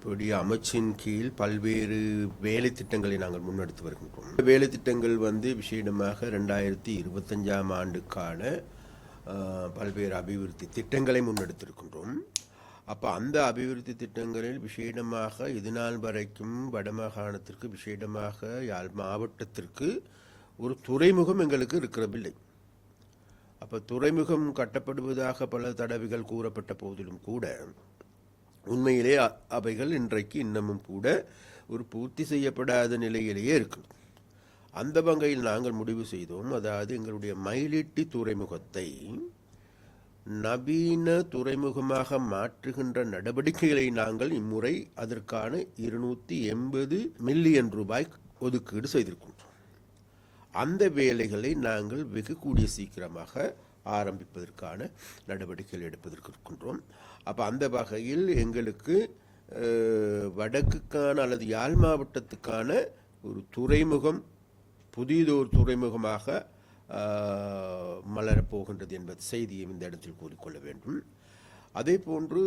இப்படி அமைச்சின் கீழ் பல்வேறு வேலை திட்டங்களை நாங்கள் முன்னெடுத்து வருகின்றோம். இந்த வேலை திட்டங்கள் வந்து விசேடமாக ரெண்டாயிரத்தி இருபத்தஞ்சாம் ஆண்டுக்கான பல்வேறு அபிவிருத்தி திட்டங்களை முன்னெடுத்திருக்கின்றோம். அப்போ அந்த அபிவிருத்தி திட்டங்களில் விசேடமாக இது நாள் வரைக்கும் வடமாகாணத்திற்கு விசேடமாக யாழ் மாவட்டத்திற்கு ஒரு துறைமுகம் எங்களுக்கு இருக்கிறதில்லை. அப்போ துறைமுகம் கட்டப்படுவதாக பல தடவைகள் கூறப்பட்ட போதிலும் கூட உண்மையிலே அவைகள் இன்றைக்கு இன்னமும் கூட ஒரு பூர்த்தி செய்யப்படாத நிலையிலேயே இருக்கு அந்த வகையில் நாங்கள் முடிவு செய்தோம். அதாவது எங்களுடைய மயிலிட்டி துறைமுகத்தை நவீன துறைமுகமாக மாற்றுகின்ற நடவடிக்கைகளை நாங்கள் இம்முறை அதற்கான இருநூற்றி எண்பது மில்லியன் ரூபாய் ஒதுக்கீடு செய்திருக்கின்றோம். அந்த வேலைகளை நாங்கள் வெகு கூடிய சீக்கிரமாக ஆரம்பிப்பதற்கான நடவடிக்கைகள் எடுப்பதற்கு இருக்கின்றோம் அப்போ அந்த வகையில் எங்களுக்கு வடக்குக்கான அல்லது யாழ் மாவட்டத்துக்கான ஒரு துறைமுகம் புதியதொரு துறைமுகமாக மலரப்போகின்றது என்பது செய்தியை இந்த இடத்தில் கூறிக்கொள்ள வேண்டும். அதே போன்று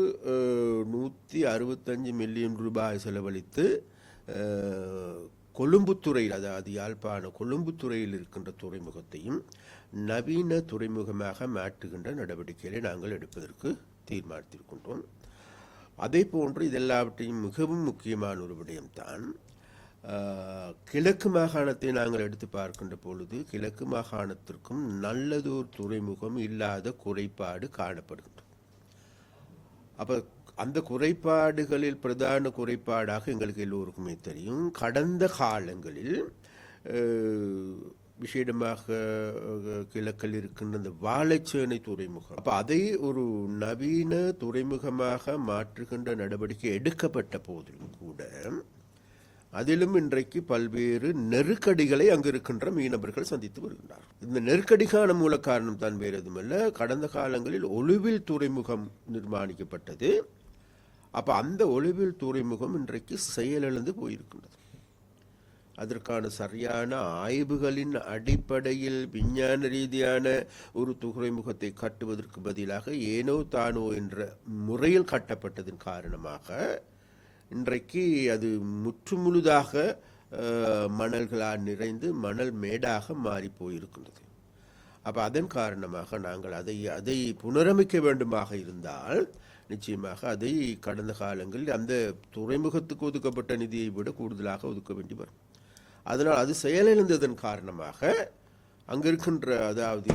நூற்றி அறுபத்தஞ்சு மில்லியன் ரூபாய் செலவழித்து கொழும்புத்துறையில் அதாவது யாழ்ப்பாண கொழும்புத்துறையில் இருக்கின்ற துறைமுகத்தையும் நவீன துறைமுகமாக மாற்றுகின்ற நடவடிக்கைகளை நாங்கள் எடுப்பதற்கு தீர்மானித்திருக்கின்றோம். அதே போன்று இதெல்லாவற்றையும் மிகவும் முக்கியமான ஒரு விடயம்தான் கிழக்கு மாகாணத்தை நாங்கள் எடுத்து பார்க்கின்ற பொழுது கிழக்கு மாகாணத்திற்கும் நல்லதொரு துறைமுகம் இல்லாத குறைபாடு காணப்படுகின்றது. அப்போ அந்த குறைபாடுகளில் பிரதான குறைபாடாக எங்களுக்கு எல்லோருக்குமே தெரியும். கடந்த காலங்களில் விஷேடமாக விசேடமாக கிழக்கில் இருக்கின்ற அந்த வாழைச்சேனை துறைமுகம் அப்போ அதை ஒரு நவீன துறைமுகமாக மாற்றுகின்ற நடவடிக்கை எடுக்கப்பட்ட போதிலும் கூட அதிலும் இன்றைக்கு பல்வேறு நெருக்கடிகளை அங்கு இருக்கின்ற மீனவர்கள் சந்தித்து வருகின்றார் இந்த நெருக்கடிக்கான மூல காரணம் தான் வேறு எதுவுமல்ல கடந்த காலங்களில் ஒளிவில் துறைமுகம் நிர்மாணிக்கப்பட்டது. அப்போ அந்த ஒளிவில் துறைமுகம் இன்றைக்கு செயலிழந்து போயிருக்கின்றது. அதற்கான சரியான ஆய்வுகளின் அடிப்படையில் விஞ்ஞான ரீதியான ஒரு துறைமுகத்தை கட்டுவதற்கு பதிலாக ஏனோ தானோ என்ற முறையில் கட்டப்பட்டதன் காரணமாக இன்றைக்கு அது முற்றுமுழுதாக மணல்களால் நிறைந்து மணல் மேடாக மாறி போயிருக்கின்றது. அப்போ அதன் காரணமாக நாங்கள் அதை அதை புனரமைக்க வேண்டுமாக இருந்தால் நிச்சயமாக அதை கடந்த காலங்களில் அந்த துறைமுகத்துக்கு ஒதுக்கப்பட்ட நிதியை விட கூடுதலாக ஒதுக்க வேண்டி வரும். அதனால் அது செயலிழந்ததன் காரணமாக அங்கே இருக்கின்ற அதாவது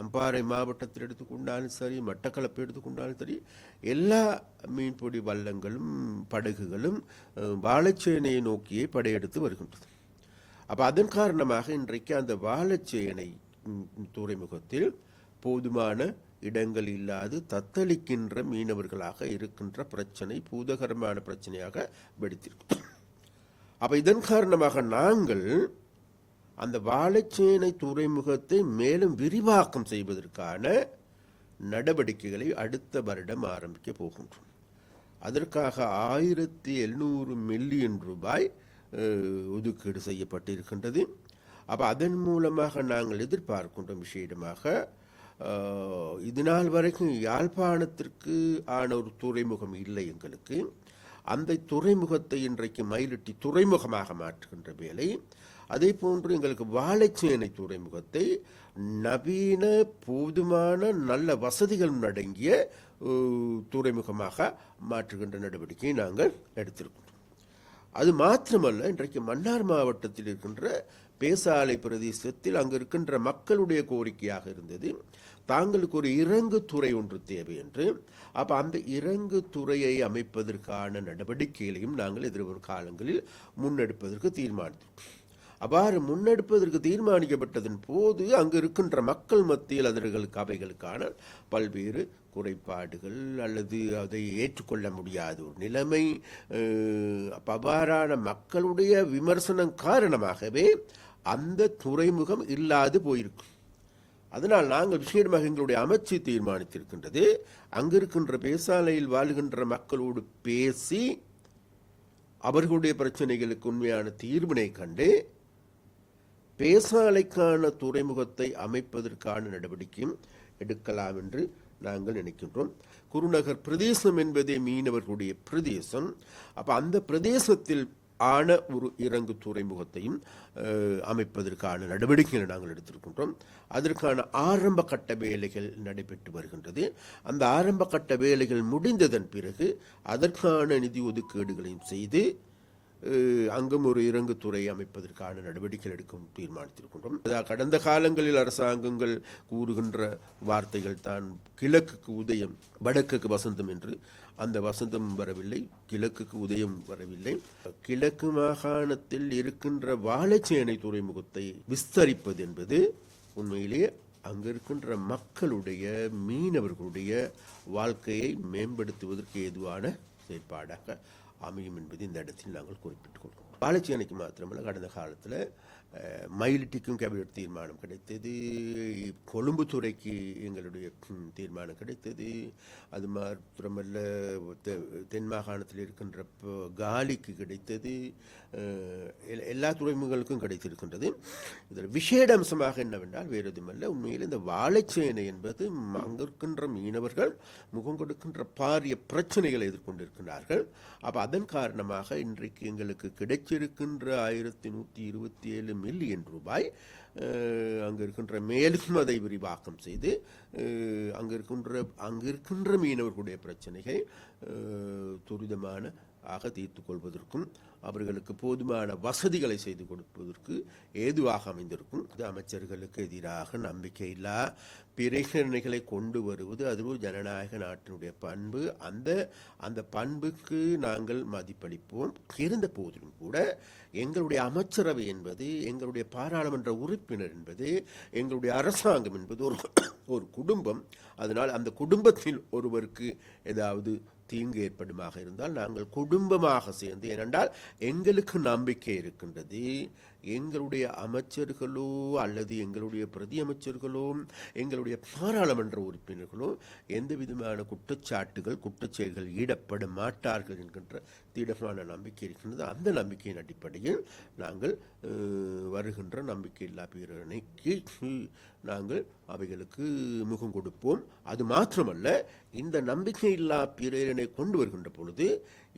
அம்பாறை மாவட்டத்தில் எடுத்துக்கொண்டாலும் சரி மட்டக்களப்பு எடுத்துக்கொண்டாலும் சரி எல்லா மீன்பிடி வல்லங்களும் படகுகளும் வாழைச்சேனையை நோக்கியே படையெடுத்து வருகின்றது. அப்போ அதன் காரணமாக இன்றைக்கு அந்த வாழைச்சேனை துறைமுகத்தில் போதுமான இடங்கள் இல்லாது தத்தளிக்கின்ற மீனவர்களாக இருக்கின்ற பிரச்சனை பூதகரமான பிரச்சனையாக வெடித்திருக்கும். அப்போ இதன் காரணமாக நாங்கள் அந்த வாழைச்சேனை துறைமுகத்தை மேலும் விரிவாக்கம் செய்வதற்கான நடவடிக்கைகளை அடுத்த வருடம் ஆரம்பிக்க போகின்றோம். அதற்காக ஆயிரத்தி எழுநூறு மில்லியன் ரூபாய் ஒதுக்கீடு செய்யப்பட்டிருக்கின்றது. அப்போ அதன் மூலமாக நாங்கள் எதிர்பார்க்கின்ற விஷயமாக இது நாள் வரைக்கும் யாழ்ப்பாணத்திற்கு ஆன ஒரு துறைமுகம் இல்லை எங்களுக்கு. அந்த துறைமுகத்தை இன்றைக்கு மயிலிட்டி துறைமுகமாக மாற்றுகின்ற வேலை அதே போன்று எங்களுக்கு வாழைச்சேனை துறைமுகத்தை நவீன போதுமான நல்ல வசதிகள் அடங்கிய துறைமுகமாக மாற்றுகின்ற நடவடிக்கையை நாங்கள் எடுத்திருக்கிறோம். அது மாத்திரமல்ல இன்றைக்கு மன்னார் மாவட்டத்தில் இருக்கின்ற பேசாலை பிரதேசத்தில் அங்கு இருக்கின்ற மக்களுடைய கோரிக்கையாக இருந்தது. தாங்களுக்கு ஒரு இறங்கு துறை ஒன்று தேவை என்று. அப்போ அந்த இறங்கு துறையை அமைப்பதற்கான நடவடிக்கைகளையும் நாங்கள் எதிர்வரும் காலங்களில் முன்னெடுப்பதற்கு தீர்மானித்தோம். அவ்வாறு முன்னெடுப்பதற்கு தீர்மானிக்கப்பட்டதன் போது அங்கு இருக்கின்ற மக்கள் மத்தியில் அதர்களுக்கு அவைகளுக்கான பல்வேறு குறைபாடுகள் அல்லது அதை ஏற்றுக்கொள்ள முடியாத ஒரு நிலைமை அவ்வாறான மக்களுடைய விமர்சனம் காரணமாகவே அந்த துறைமுகம் இல்லாது போயிருக்கும் அதனால் நாங்கள் விஷயமாக எங்களுடைய அமைச்சு தீர்மானித்திருக்கின்றது. அங்கிருக்கின்ற பேசாலையில் வாழுகின்ற மக்களோடு பேசி அவர்களுடைய பிரச்சனைகளுக்கு உண்மையான தீர்வினை கண்டு பேசாலைக்கான துறைமுகத்தை அமைப்பதற்கான நடவடிக்கையும் எடுக்கலாம் என்று நாங்கள் நினைக்கின்றோம். குருநகர் பிரதேசம் என்பதே மீனவர்களுடைய பிரதேசம். அப்போ அந்த பிரதேசத்தில் ஆன ஒரு இறங்கு துறைமுகத்தையும் அமைப்பதற்கான நடவடிக்கைகளை நாங்கள் எடுத்திருக்கின்றோம். அதற்கான ஆரம்ப கட்ட வேலைகள் நடைபெற்று வருகின்றது. அந்த ஆரம்ப கட்ட வேலைகள் முடிந்ததன் பிறகு அதற்கான நிதி ஒதுக்கீடுகளையும் செய்து அங்கும் ஒரு இறங்கு துறை அமைப்பதற்கான நடவடிக்கைகள் எடுக்கும் தீர்மானித்திருக்கின்றோம். அதாவது கடந்த காலங்களில் அரசாங்கங்கள் கூறுகின்ற வார்த்தைகள் தான் கிழக்குக்கு உதயம் வடக்குக்கு வசந்தம் என்று. அந்த வசந்தம் வரவில்லை கிழக்குக்கு உதயம் வரவில்லை. கிழக்கு மாகாணத்தில் இருக்கின்ற வாழைச்சேனை துறைமுகத்தை விஸ்தரிப்பது என்பது உண்மையிலேயே அங்க இருக்கின்ற மக்களுடைய மீனவர்களுடைய வாழ்க்கையை மேம்படுத்துவதற்கு ஏதுவான செயற்பாடாக அமையும் என்பதை இந்த இடத்தில் நாங்கள் குறிப்பிட்டுக் கொள்கிறோம். பாலச்சி அணைக்கு மாத்திரமல்ல கடந்த காலத்தில் மயிலிட்டிக்கும் கேபினட் தீர்மானம் கிடைத்தது. கொழும்பு துறைக்கு எங்களுடைய தீர்மானம் கிடைத்தது. அது மாத்திரமல்ல தெ- தென் மாகாணத்தில் இருக்கின்ற காலிக்கு கிடைத்தது. எல்- எல்லா துறைமுகங்களுக்கும் கிடைத்திருக்கின்றது. இதில் விசேட அம்சமாக என்னவென்றால் வேறு எதுவுமல்ல உண்மையில் இந்த வாழைச்சேனை என்பது ம், இருக்கின்ற மீனவர்கள் முகம் கொடுக்கின்ற பாரிய பிரச்சனைகளை எதிர்கொண்டிருக்கிறார்கள் அப்போ அதன் காரணமாக இன்றைக்கு எங்களுக்கு கிடைச்சிருக்கின்ற ஆயிரத்தி நூற்றி இருபத்தி ஏழு மில்லியன் ரூபாய் அஹ், அங்கு இருக்கின்ற மேலும் அதை விரிவாக்கம் செய்து அஹ், அங்கு இருக்கின்ற அங்கு இருக்கின்ற மீனவர்களுடைய பிரச்சனைகள் துரிதமான ஆக தீர்த்து கொள்வதற்கும் அவர்களுக்கு போதுமான வசதிகளை செய்து கொடுப்பதற்கு ஏதுவாக அமைந்திருக்கும். இது அமைச்சர்களுக்கு எதிராக நம்பிக்கையில்லா பிரேரணைகளை கொண்டு வருவது அது ஒரு ஜனநாயக நாட்டினுடைய பண்பு. அந்த அந்த பண்புக்கு நாங்கள் மதிப்பளிப்போம். இருந்த போதிலும் கூட எங்களுடைய அமைச்சரவை என்பது எங்களுடைய பாராளுமன்ற உறுப்பினர் என்பது எங்களுடைய அரசாங்கம் என்பது ஒரு ஒரு குடும்பம். அதனால் அந்த குடும்பத்தில் ஒருவருக்கு ஏதாவது தீங்கு ஏற்படுமாக இருந்தால் நாங்கள் குடும்பமாக சேர்ந்து ஏனென்றால் எங்களுக்கு நம்பிக்கை இருக்கின்றது. எங்களுடைய அமைச்சர்களோ அல்லது எங்களுடைய பிரதி அமைச்சர்களோ எங்களுடைய பாராளுமன்ற உறுப்பினர்களோ எந்த விதமான குற்றச்சாட்டுகள் குற்றச்செயல்கள் ஈடப்பட மாட்டார்கள் என்கின்ற திடமான நம்பிக்கை இருக்கின்றது. அந்த நம்பிக்கையின் அடிப்படையில் நாங்கள் வருகின்ற நம்பிக்கையில்லா பேரணிக்கு நாங்கள் அவைகளுக்கு முகம் கொடுப்போம். அது மாத்திரமல்ல இந்த நம்பிக்கையில்லா பிரேரணை கொண்டு வருகின்ற பொழுது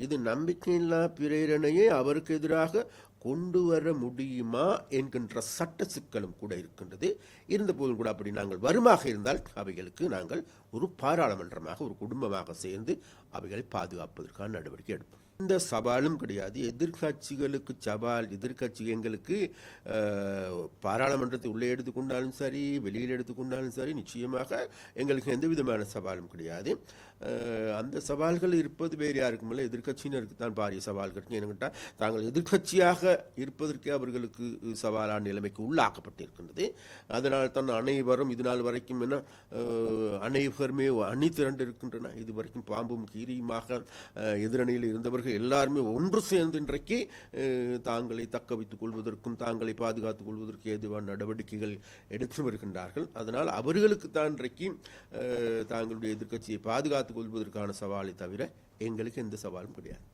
இது நம்பிக்கையில்லா பிரேரணையை அவருக்கு எதிராக கொண்டு வர முடியுமா என்கின்ற சட்ட சிக்கலும் கூட இருக்கின்றது. இருந்தபோதும் கூட அப்படி நாங்கள் வருமாக இருந்தால் அவைகளுக்கு நாங்கள் ஒரு பாராளுமன்றமாக ஒரு குடும்பமாக சேர்ந்து அவைகளை பாதுகாப்பதற்கான நடவடிக்கை எடுப்போம். இந்த சவாலும் கிடையாது. எதிர்க்கட்சிகளுக்கு சவால் எதிர்க்கட்சி எங்களுக்கு பாராளுமன்றத்தை உள்ளே எடுத்துக்கொண்டாலும் சரி வெளியில் எடுத்துக்கொண்டாலும் சரி நிச்சயமாக எங்களுக்கு எந்த விதமான சவாலும் கிடையாது. அந்த சவால்கள் இருப்பது வேறு யாருக்கும் இல்லை. எதிர்க்கட்சியினருக்கு தான் பாரிய சவால் கிடைக்கும் ஏன்னு தாங்கள் எதிர்க்கட்சியாக இருப்பதற்கே அவர்களுக்கு சவாலான நிலைமைக்கு உள்ளாக்கப்பட்டிருக்கின்றது. அதனால் தான் அனைவரும் இது நாள் வரைக்கும் என்ன அனைவருமே அணி திரண்டு இருக்கின்றன இது வரைக்கும் பாம்பும் கீரியுமாக எதிரணியில் இருந்தவர்கள் எல்லாருமே ஒன்று சேர்ந்து இன்றைக்கு தாங்களை தக்க வைத்துக் கொள்வதற்கும் தாங்களை பாதுகாத்துக் கொள்வதற்கு ஏதுவான நடவடிக்கைகள் எடுத்து வருகின்றார்கள். அதனால் அவர்களுக்கு தான் இன்றைக்கு தாங்களுடைய எதிர்க்கட்சியை பாதுகாத்துக் கொள்வதற்கான சவாலை தவிர எங்களுக்கு எந்த சவாலும் கிடையாது.